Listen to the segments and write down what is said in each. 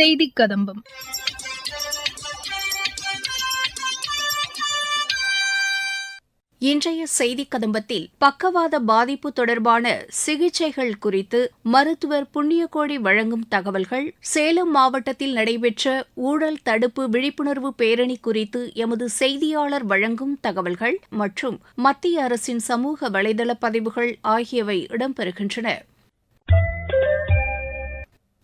செய்தி கதம்பம் இன்றைய செய்தி கதம்பத்தில் பக்கவாத பாதிப்பு தொடர்பான சிகிச்சைகள் குறித்து மருத்துவர் புண்ணியகோடி வழங்கும் தகவல்கள் சேலம் மாவட்டத்தில் நடைபெற்ற ஊழல் தடுப்பு விழிப்புணர்வு பேரணி குறித்து எமது செய்தியாளர் வழங்கும் தகவல்கள் மற்றும் மத்திய அரசின் சமூக வலைதள பதிவுகள் ஆகியவை இடம்பெறுகின்றன.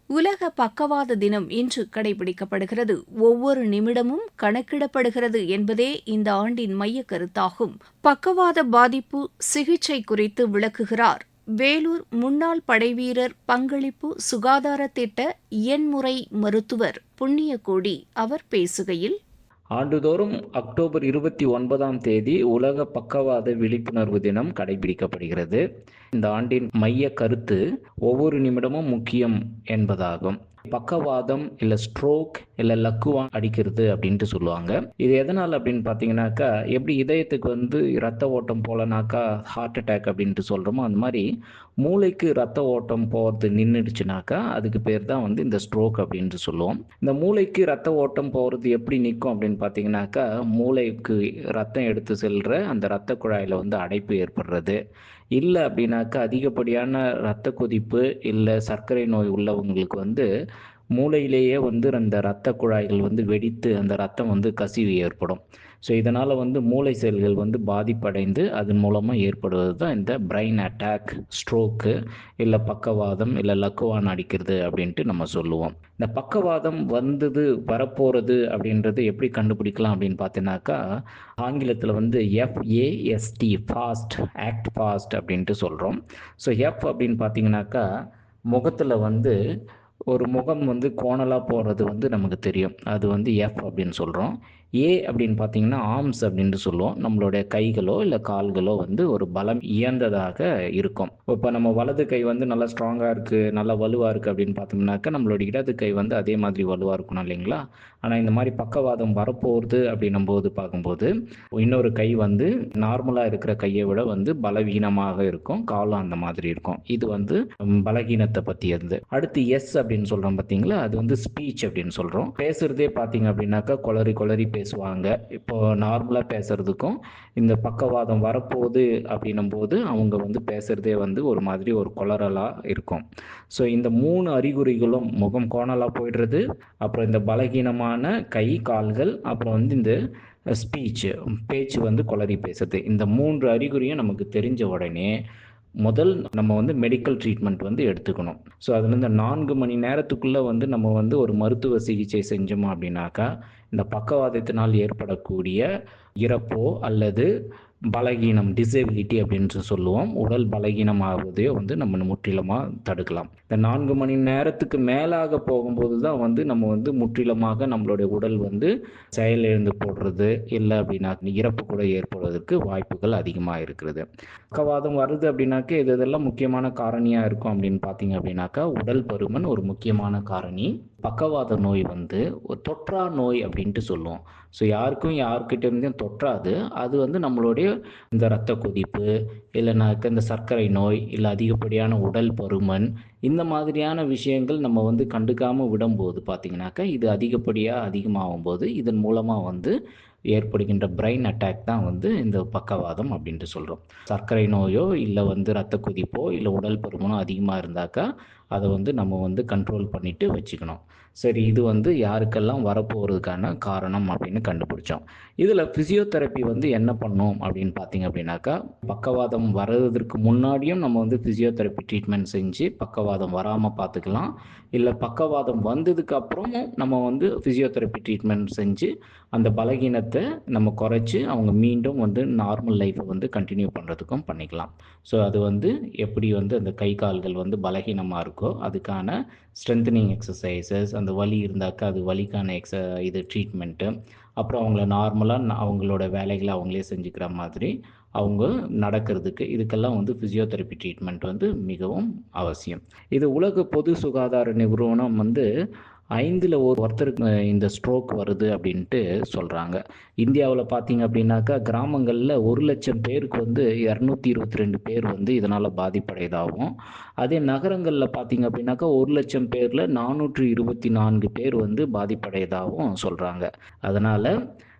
உலக பக்கவாத தினம் இன்று கடைபிடிக்கப்படுகிறது. ஒவ்வொரு நிமிடமும் கணக்கிடப்படுகிறது என்பதே இந்த ஆண்டின் மைய கருத்தாகும். பக்கவாத பாதிப்பு சிகிச்சை குறித்து விளக்குகிறார். வேலூர் முன்னாள் படைவீரர் பங்களிப்பு சுகாதார திட்ட எண்முறை மருத்துவர் புண்ணியகோடி அவர் பேசுகையில் ஆண்டுதோறும் அக்டோபர் இருபத்தி ஒன்பதாம் தேதி உலக பக்கவாத விழிப்புணர்வு தினம் கடைபிடிக்கப்படுகிறது. இந்த ஆண்டின் மைய கருத்து ஒவ்வொரு நிமிடமும் முக்கியம் என்பதாகும். பக்கவாதம் இல்லை ஸ்ட்ரோக் இல்லை லக்குவா அடிக்கிறது அப்படின்ட்டு சொல்லுவாங்க. இது எதனால் அப்படின்னு பார்த்தீங்கன்னாக்கா எப்படி இதயத்துக்கு வந்து ரத்த ஓட்டம் போலனாக்கா ஹார்ட் அட்டாக் அப்படின்ட்டு சொல்கிறோமோ அந்த மாதிரி மூளைக்கு ரத்த ஓட்டம் போகிறது நின்றுடுச்சுனாக்கா அதுக்கு பேர் தான் வந்து இந்த ஸ்ட்ரோக் அப்படின்ட்டு சொல்லுவோம். இந்த மூளைக்கு ரத்த ஓட்டம் போகிறது எப்படி நிற்கும் அப்படின்னு பார்த்தீங்கன்னாக்கா மூளைக்கு ரத்தம் எடுத்து செல்கிற அந்த ரத்த குழாயில் வந்து அடைப்பு ஏற்படுறது. இல்லை அப்படின்னாக்கா அதிகப்படியான இரத்த கொதிப்பு இல்லை சர்க்கரை நோய் உள்ளவங்களுக்கு வந்து மூளையிலேயே வந்து அந்த இரத்த குழாய்கள் வந்து வெடித்து அந்த ரத்தம் வந்து கசிவு ஏற்படும். ஸோ இதனால் வந்து மூளை செல்கள் வந்து பாதிப்படைந்து அதன் மூலமாக ஏற்படுவது தான் இந்த பிரெயின் அட்டாக் ஸ்ட்ரோக்கு இல்லை பக்கவாதம் இல்லை லக்குவான் அடிக்கிறது அப்படின்ட்டு நம்ம சொல்லுவோம். இந்த பக்கவாதம் வந்தது வரப்போகிறது அப்படின்றது எப்படி கண்டுபிடிக்கலாம் அப்படின்னு பார்த்தீங்கன்னாக்கா ஆங்கிலத்தில் வந்து எஃப்ஏஎஸ்டி ஃபாஸ்ட் ஆக்ட் ஃபாஸ்ட் அப்படின்ட்டு சொல்கிறோம் ஸோ எஃப் அப்படின்னு பார்த்தீங்கன்னாக்கா முகத்தில் வந்து ஒரு முகம் வந்து கோணலாக போகிறது வந்து நமக்கு தெரியும். அது வந்து எஃப் அப்படின்னு சொல்கிறோம் ஏ அப்படின்னு பார்த்தீங்கன்னா ஆர்ம்ஸ் அப்படின்ட்டு சொல்லுவோம். நம்மளுடைய கைகளோ இல்லை கால்களோ வந்து ஒரு பலம் இயந்ததாக இருக்கும். இப்போ நம்ம வலது கை வந்து நல்லா ஸ்ட்ராங்காக இருக்குது நல்லா வலுவாக இருக்குது அப்படின்னு பார்த்தோம்னாக்கா நம்மளோட இடது கை வந்து அதே மாதிரி வலுவாக இருக்கணும் இல்லைங்களா? ஆனால் இந்த மாதிரி பக்கவாதம் வரப்போகுது அப்படின்னும் போது பார்க்கும்போது இன்னொரு கை வந்து நார்மலாக இருக்கிற கையை விட வந்து பலவீனமாக இருக்கும். காலம் அந்த மாதிரி இருக்கும். இது வந்து பலகீனத்தை பற்றியது. அடுத்து எஸ் அப்படின்னு சொல்கிறோம் பார்த்தீங்களா? அது வந்து ஸ்பீச் அப்படின்னு சொல்கிறோம் பேசுகிறதே பார்த்தீங்க அப்படின்னாக்கா கொளறி கொளறி பேசுவாங்க. இப்போ நார்மலாக பேசுகிறதுக்கும் இந்த பக்கவாதம் வரப்போகுது அப்படின்னும் போது அவங்க வந்து பேசுகிறதே வந்து ஒரு மாதிரி ஒரு குளறலாக இருக்கும். ஸோ இந்த மூணு அறிகுறிகளும் முகம் கோணலாக போயிடுறது அப்புறம் இந்த பலகீனமான கை கால்கள் அப்புறம் வந்து இந்த ஸ்பீச் பேச்சு வந்து கொளறி பேசுறது. இந்த மூன்று அறிகுறியும் நமக்கு தெரிஞ்ச உடனே முதல் நம்ம வந்து மெடிக்கல் ட்ரீட்மெண்ட் வந்து எடுத்துக்கணும். ஸோ அதில் இந்த நான்கு மணி நேரத்துக்குள்ளே வந்து நம்ம வந்து ஒரு மருத்துவ சிகிச்சை செஞ்சோம் அப்படின்னாக்கா இந்த பக்கவாதத்தினால் ஏற்படக்கூடிய இறப்போ அல்லது பலகீனம் டிசபிலிட்டி அப்படின்னு சொல்லுவோம். உடல் பலகீனமாவதையோ வந்து நம்ம முற்றிலுமாக தடுக்கலாம். இந்த நான்கு மணி நேரத்துக்கு மேலாக போகும்போது தான் வந்து நம்ம வந்து முற்றிலுமாக நம்மளுடைய உடல் வந்து செயலிழந்து போடுறது. இல்லை அப்படின்னா இறப்பு கூட ஏற்படுவதற்கு வாய்ப்புகள் அதிகமாக இருக்கிறது. பக்கவாதம் வருது அப்படின்னாக்கா இது இதெல்லாம் முக்கியமான காரணியாக இருக்கும் அப்படின்னு பார்த்தீங்க அப்படின்னாக்கா உடல் பருமன் ஒரு முக்கியமான காரணி. பக்கவாத நோய் வந்து ஒரு தொற்றா நோய் அப்படின்ட்டு சொல்லுவோம். ஸோ யாருக்கும் யாருக்கிட்ட இருந்தும் தொற்றாது. அது வந்து நம்மளுடைய இந்த இரத்த கொதிப்பு இல்லைனாக்க இந்த சர்க்கரை நோய் இல்லை அதிகப்படியான உடல் பருமன் இந்த மாதிரியான விஷயங்கள் நம்ம வந்து கண்டுக்காமல் விடும்போது பார்த்திங்கனாக்கா இது அதிகப்படியாக அதிகமாகும் போது இதன் மூலமாக வந்து ஏற்படுகின்ற பிரெயின் அட்டாக் தான் வந்து இந்த பக்கவாதம் அப்படின்ட்டு சொல்கிறோம் சர்க்கரை நோயோ இல்லை வந்து ரத்த கொதிப்போ இல்லை உடல் பருமனோ அதிகமாக இருந்தாக்கா அதை வந்து நம்ம வந்து கண்ட்ரோல் பண்ணிவிட்டு வச்சுக்கணும். சரி இது வந்து யாருக்கெல்லாம் வரப்போகிறதுக்கான காரணம் அப்படின்னு கண்டுபிடிச்சோம். இதில் ஃபிசியோதெரப்பி வந்து என்ன பண்ணோம் அப்படின்னு பார்த்தீங்க அப்படின்னாக்கா பக்கவாதம் வர்றதற்கு முன்னாடியும் நம்ம வந்து ஃபிசியோதெரப்பி ட்ரீட்மெண்ட் செஞ்சு பக்கவாதம் வராமல் பார்த்துக்கலாம் இல்லை பக்கவாதம் வந்ததுக்கு அப்புறமும் நம்ம வந்து ஃபிசியோதெரப்பி ட்ரீட்மெண்ட் செஞ்சு அந்த பலகீனத்தை நம்ம குறைச்சி அவங்க மீண்டும் வந்து நார்மல் லைஃப்பை வந்து கண்டினியூ பண்ணுறதுக்கும் பண்ணிக்கலாம். ஸோ அது வந்து எப்படி வந்து அந்த கை கால்கள் வந்து பலகீனமாக இருக்கோ அதுக்கான ஸ்ட்ரென்தனிங் எக்ஸசைசஸ் அந்த வலி இருந்தாக்கா அது வலிக்கான எக்ஸ இது ட்ரீட்மெண்ட்டு அப்புறம் அவங்கள நார்மலாக அவங்களோட வேலைகளை அவங்களே செஞ்சுக்கிற மாதிரி அவங்க நடக்கிறதுக்கு இதுக்கெல்லாம் வந்து ஃபிசியோதெரப்பி ட்ரீட்மெண்ட் வந்து மிகவும் அவசியம். இது உலக பொது சுகாதார நிறுவனம் வந்து ஐந்தில் ஒரு ஒருத்தருக்கு இந்த ஸ்ட்ரோக் வருது அப்படின்ட்டு சொல்கிறாங்க இந்தியாவில் பார்த்தீங்க அப்படின்னாக்கா கிராமங்களில் ஒரு லட்சம் பேருக்கு வந்து இரநூத்தி இருபத்தி ரெண்டு பேர் வந்து இதனால் பாதிப்படையதாகவும் அதே நகரங்களில் பார்த்தீங்க அப்படின்னாக்கா ஒரு லட்சம் பேரில் நானூற்றி இருபத்தி நான்கு பேர் வந்து பாதிப்படையதாகவும் சொல்கிறாங்க அதனால்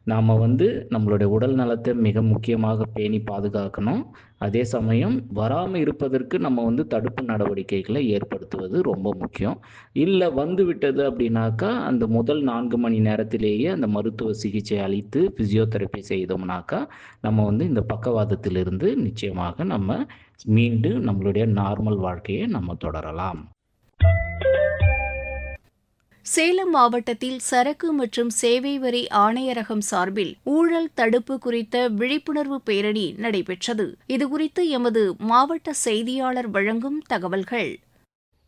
நாம் வந்து நம்மளுடைய உடல் நலத்தை மிக முக்கியமாக பேணி பாதுகாக்கணும். அதே சமயம் வராமல் இருப்பதற்கு நம்ம வந்து தடுப்பு நடவடிக்கைகளை ஏற்படுத்துவது ரொம்ப முக்கியம். இல்லை வந்து விட்டது அப்படின்னாக்கா அந்த முதல் நான்கு மணி நேரத்திலேயே அந்த மருத்துவ சிகிச்சை அளித்து ஃபிசியோதெரப்பி செய்தோம்னாக்கா நம்ம வந்து இந்த பக்கவாதத்திலிருந்து நிச்சயமாக நம்ம மீண்டும் நம்மளுடைய நார்மல் வாழ்க்கையை நம்ம தொடரலாம். சேலம் மாவட்டத்தில் சரக்கு மற்றும் சேவை வரி ஆணையரகம் சார்பில் ஊழல் தடுப்பு குறித்த விழிப்புணர்வு பேரணி நடைபெற்றது. இதுகுறித்து எமது மாவட்ட செய்தியாளர் வழங்கும் தகவல்கள்.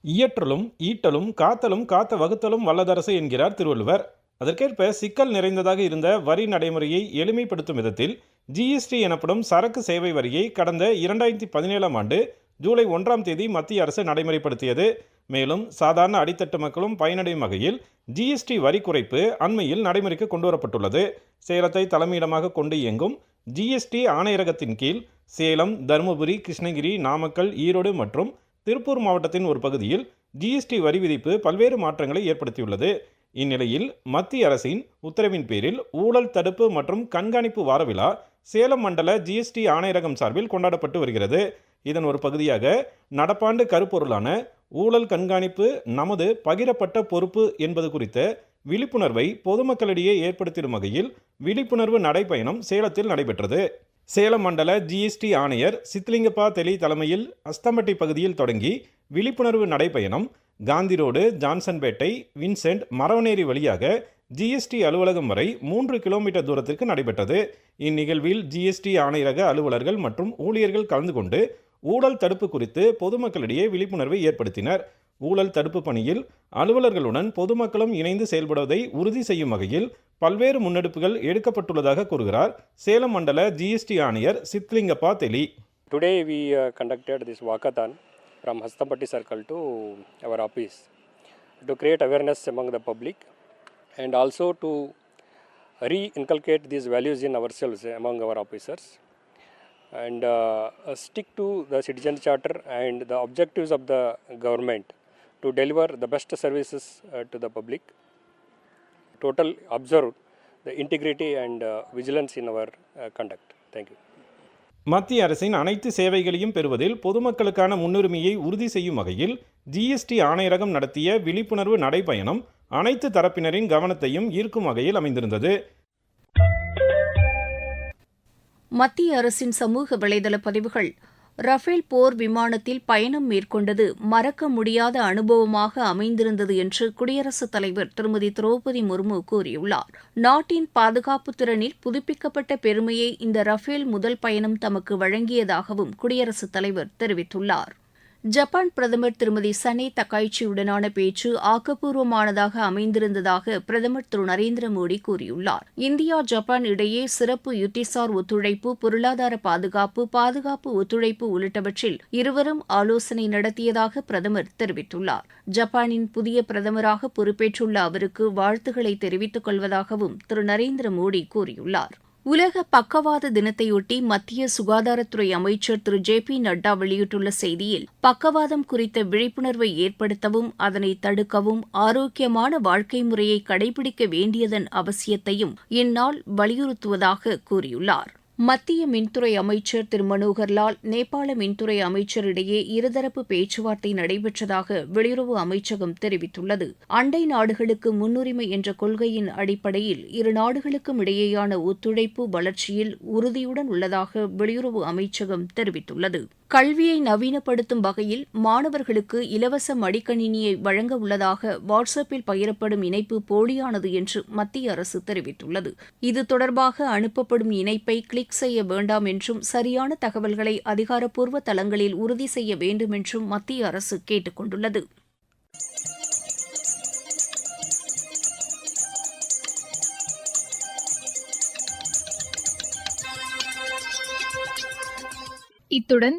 இயற்றலும் ஈட்டலும் காத்தலும் காத்த வகுத்தலும் வல்லதரசு என்கிறார் திருவள்ளுவர். அதற்கேற்ப சிக்கல் நிறைந்ததாக இருந்த வரி நடைமுறையை எளிமைப்படுத்தும் விதத்தில் ஜிஎஸ்டி எனப்படும் சரக்கு சேவை வரியை கடந்த இரண்டாயிரத்தி பதினேழாம் ஆண்டு ஜூலை ஒன்றாம் தேதி மத்திய அரசு நடைமுறைப்படுத்தியது. மேலும் சாதாரண அடித்தட்டு மக்களும் பயனடையும் வகையில் ஜிஎஸ்டி வரி குறைப்பு அண்மையில் நடைமுறைக்கு கொண்டுவரப்பட்டுள்ளது. சேலத்தை தலைமையிடமாக கொண்டு இயங்கும் ஜிஎஸ்டி ஆணையரகத்தின் கீழ் சேலம் தருமபுரி கிருஷ்ணகிரி நாமக்கல் ஈரோடு மற்றும் திருப்பூர் மாவட்டத்தின் ஒரு பகுதியில் ஜிஎஸ்டி வரி விதிப்பு பல்வேறு மாற்றங்களை ஏற்படுத்தியுள்ளது. இந்நிலையில் மத்திய அரசின் உத்தரவின் பேரில் ஊழல் தடுப்பு மற்றும் கண்காணிப்பு வார விழா சேலம் மண்டல ஜிஎஸ்டி ஆணையரகம் சார்பில் கொண்டாடப்பட்டு வருகிறது. இதன் ஒரு பகுதியாக நடப்பாண்டு கருப்பொருளான ஊழல் கண்காணிப்பு நமது பகிரப்பட்ட பொறுப்பு என்பது குறித்த விழிப்புணர்வை பொதுமக்களிடையே ஏற்படுத்திடும் வகையில் விழிப்புணர்வு நடைப்பயணம் சேலத்தில் நடைபெற்றது. சேலம் மண்டல ஜிஎஸ்டி ஆணையர் சித்லிங்கப்பா தெலி தலைமையில் அஸ்தம்பட்டி பகுதியில் தொடங்கி விழிப்புணர்வு நடைப்பயணம் காந்தி ரோடு ஜான்சன்பேட்டை வின்சென்ட் மரவநேரி வழியாக ஜிஎஸ்டி அலுவலகம் வரை மூன்று கிலோமீட்டர் தூரத்திற்கு நடைபெற்றது. இந்நிகழ்வில் ஜிஎஸ்டி ஆணையரக அலுவலர்கள் மற்றும் ஊழியர்கள் கலந்து கொண்டு ஊழல் தடுப்பு குறித்து பொதுமக்களிடையே விழிப்புணர்வை ஏற்படுத்தினர் ஊழல் தடுப்பு பணியில் அலுவலர்களுடன் பொதுமக்களும் இணைந்து செயல்படுவதை உறுதி செய்யும் வகையில் பல்வேறு முன்னெடுப்புகள் எடுக்கப்பட்டுள்ளதாக கூறுகிறார் சேலம் மண்டல ஜிஎஸ்டி ஆணையர் Sidlingappa Theli today we conducted this walkathon from Hasthampatti circle to our office to create awareness among the public and also to reinculcate these values in our cells among our officers and uh, uh, stick to the citizen charter and the objectives of the government to deliver the best services uh, to the public. Total observe the integrity and uh, vigilance in our uh, conduct. Thank you. மத்திய அரசின் அனைத்து சேவைகளையும் பெறுவதில் பொதுமக்களுக்கான முன்னுரிமையை உறுதி செய்யும் வகையில் GST ஆணையரகம் நடத்திய விழிப்புணர்வு நடைபயணம் அனைத்து தரப்பினரின் கவனத்தையும் ஈர்க்கும் வகையில் அமைந்திருந்தது மத்திய அரசின் சமூக வலைதள பதிவுகள் ரஃபேல் போர் விமானத்தில் பயணம் மேற்கொண்டது மறக்க முடியாத அனுபவமாக அமைந்திருந்தது என்று குடியரசுத் தலைவர் திருமதி திரௌபதி முர்மு கூறியுள்ளார். நாட்டின் பாதுகாப்பு திறனில் புதுப்பிக்கப்பட்ட பெருமையை இந்த ரஃபேல் முதல் பயணம் தமக்கு வழங்கியதாகவும் குடியரசுத் தலைவர் தெரிவித்துள்ளார். ஜப்பான் பிரதமர் திருமதி சனே தக்காய்ச்சியுடனான பேச்சு ஆக்கப்பூர்வமானதாக அமைந்திருந்ததாக பிரதமர் திரு நரேந்திர மோடி கூறியுள்ளார். இந்தியா ஜப்பான் இடையே சிறப்பு யுத்திசார் ஒத்துழைப்பு பொருளாதார பாதுகாப்பு பாதுகாப்பு ஒத்துழைப்பு உள்ளிட்டவற்றில் இருவரும் ஆலோசனை நடத்தியதாக பிரதமர் தெரிவித்துள்ளார். ஜப்பானின் புதிய பிரதமராக பொறுப்பேற்றுள்ள அவருக்கு வாழ்த்துக்களை தெரிவித்துக் கொள்வதாகவும் திரு நரேந்திர மோடி கூறியுள்ளார். உலக பக்கவாத தினத்தையொட்டி மத்திய சுகாதாரத்துறை அமைச்சர் திரு. ஜே. பி. நட்டா வெளியிட்டுள்ள செய்தியில் பக்கவாதம் குறித்த விழிப்புணர்வை ஏற்படுத்தவும் அதனை தடுக்கவும் ஆரோக்கியமான வாழ்க்கை முறையை கடைபிடிக்க வேண்டியதன் அவசியத்தையும் இந்நாள் வலியுறுத்துவதாக கூறியுள்ளார். மத்திய மின்துறை அமைச்சர் திரு. மனோகர்லால் நேபாள மின்துறை அமைச்சரிடையே இருதரப்பு பேச்சுவார்த்தை நடைபெற்றதாக வெளியுறவு அமைச்சகம் தெரிவித்துள்ளது. அண்டை நாடுகளுக்கு முன்னுரிமை என்ற கொள்கையின் அடிப்படையில் இரு நாடுகளுக்கும் இடையேயான ஒத்துழைப்பு வளர்ச்சியில் உறுதியுடன் உள்ளதாக வெளியுறவு அமைச்சகம் தெரிவித்துள்ளது. கல்வியை நவீனப்படுத்தும் வகையில் மாணவர்களுக்கு இலவச மடிக்கணினியை வழங்க உள்ளதாக வாட்ஸ்அப்பில் பகிரப்படும் இணைப்பு போலியானது என்று மத்திய அரசு தெரிவித்துள்ளது. இது தொடர்பாக அனுப்பப்படும் இணைப்பை கிளிக் செய்ய வேண்டாம் என்றும் சரியான தகவல்களை அதிகாரப்பூர்வ தளங்களில் உறுதி செய்ய வேண்டும் என்றும் மத்திய அரசு கேட்டுக் கொண்டுள்ளது. இத்துடன்